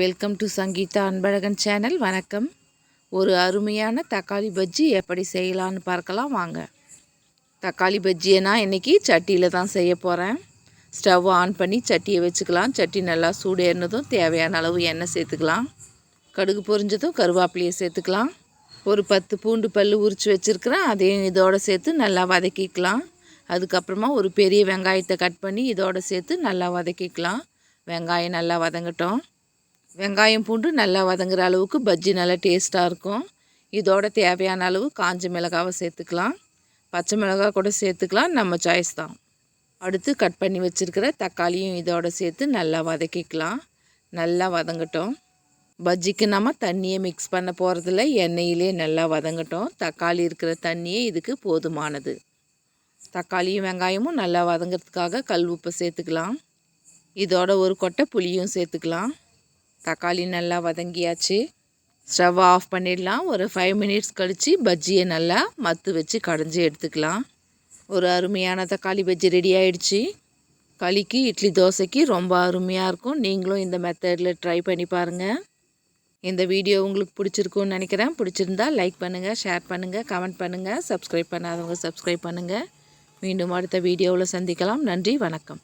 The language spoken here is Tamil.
Welcome to Sangeetha Anbazhagan channel வணக்கம். ஒரு அருமையான தக்காளி பஜ்ஜி எப்படி செய்யலான்னு பார்க்கலாம் வாங்க. தக்காளி பஜ்ஜியை நான் இன்றைக்கி சட்டியில் தான் செய்ய போகிறேன் ஸ்டவ் ஆன் பண்ணி சட்டியை வச்சுக்கலாம். சட்டி நல்லா சூடேறினதும் தேவையான அளவு எண்ணெய் சேர்த்துக்கலாம். கடுகு பொரிஞ்சதும் கருவேப்பிலையை சேர்த்துக்கலாம். ஒரு பத்து பூண்டு பல் உரித்து வச்சுருக்கிறேன். அதையும் இதோடு சேர்த்து நல்லா வதக்கிக்கலாம். அதுக்கப்புறமா ஒரு பெரிய வெங்காயத்தை கட் பண்ணி இதோடு சேர்த்து நல்லா வதக்கிக்கலாம். வெங்காயம் நல்லா வதங்கட்டும். வெங்காயம் பூண்டு நல்லா வதங்குற அளவுக்கு பஜ்ஜி நல்லா டேஸ்ட்டாக இருக்கும். இதோட தேவையான அளவு காஞ்ச மிளகாவை சேர்த்துக்கலாம். பச்சை மிளகா கூட சேர்த்துக்கலாம். நம்ம சாய்ஸ் தான். அடுத்து கட் பண்ணி வச்சுருக்கிற தக்காளியும் இதோட சேர்த்து நல்லா வதக்கிக்கலாம். நல்லா வதங்கட்டும். பஜ்ஜிக்கு நம்ம தண்ணியை மிக்ஸ் பண்ண போகிறதில்ல எண்ணெயிலே நல்லா வதங்கட்டும். தக்காளி இருக்கிற தண்ணியே இதுக்கு போதுமானது. தக்காளியும் வெங்காயமும் நல்லா வதங்கிறதுக்காக கல் உப்பை சேர்த்துக்கலாம். இதோட ஒரு கொட்டை புளியும் சேர்த்துக்கலாம். தக்காளி நல்லா வதங்கியாச்சு. ஸ்டவ் ஆஃப் பண்ணிடலாம். ஒரு ஃபைவ் மினிட்ஸ் கழித்து பஜ்ஜியை நல்லா மத்து வச்சு கடைஞ்சி எடுத்துக்கலாம். ஒரு அருமையான தக்காளி பஜ்ஜி ரெடி ஆகிடுச்சு களிக்கு இட்லி தோசைக்கு ரொம்ப அருமையாக இருக்கும். நீங்களும் இந்த மெத்தடில் ட்ரை பண்ணி பாருங்கள் இந்த வீடியோ உங்களுக்கு பிடிச்சிருக்குன்னு நினைக்கிறேன். பிடிச்சிருந்தா லைக் பண்ணுங்கள் ஷேர் பண்ணுங்கள் கமெண்ட் பண்ணுங்கள் சப்ஸ்கிரைப் பண்ணாதவங்க சப்ஸ்கிரைப் பண்ணுங்கள் மீண்டும் அடுத்த வீடியோவில் சந்திக்கலாம். நன்றி வணக்கம்.